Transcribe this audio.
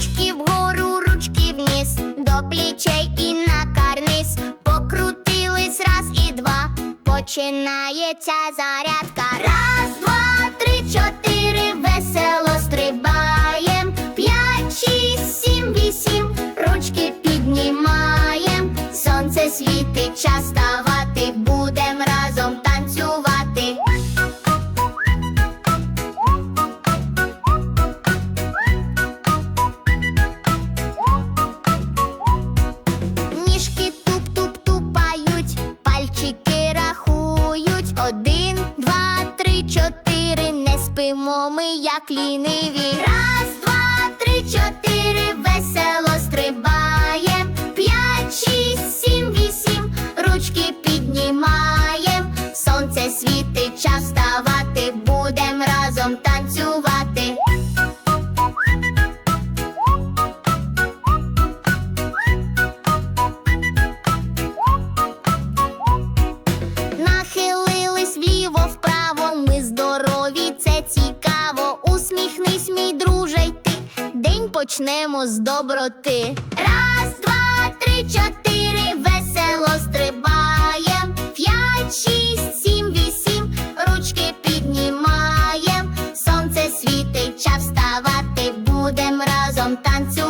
Ручки вгору, ручки вниз, до плічей і на карниз. Покрутились раз і два. Починається зарядка. Раз, два, три, чотири. Весело стрибаєм. П'ять, шість, сім, вісім. Ручки піднімаєм. Сонце світить час ставає. Спимо ми, як ліниві. Раз, два, три, чотири. Весело стрибає, П'ять, шість, сім, вісім. Ручки піднімаєм. Сонце світить, час вставати. Усміхнись, мій друже, й ти. День почнемо з доброти. Раз, два, три, чотири, весело стрибаєм. П'ять, шість, сім, вісім, ручки піднімаєм. Сонце світить, час вставати, будем разом танцювати.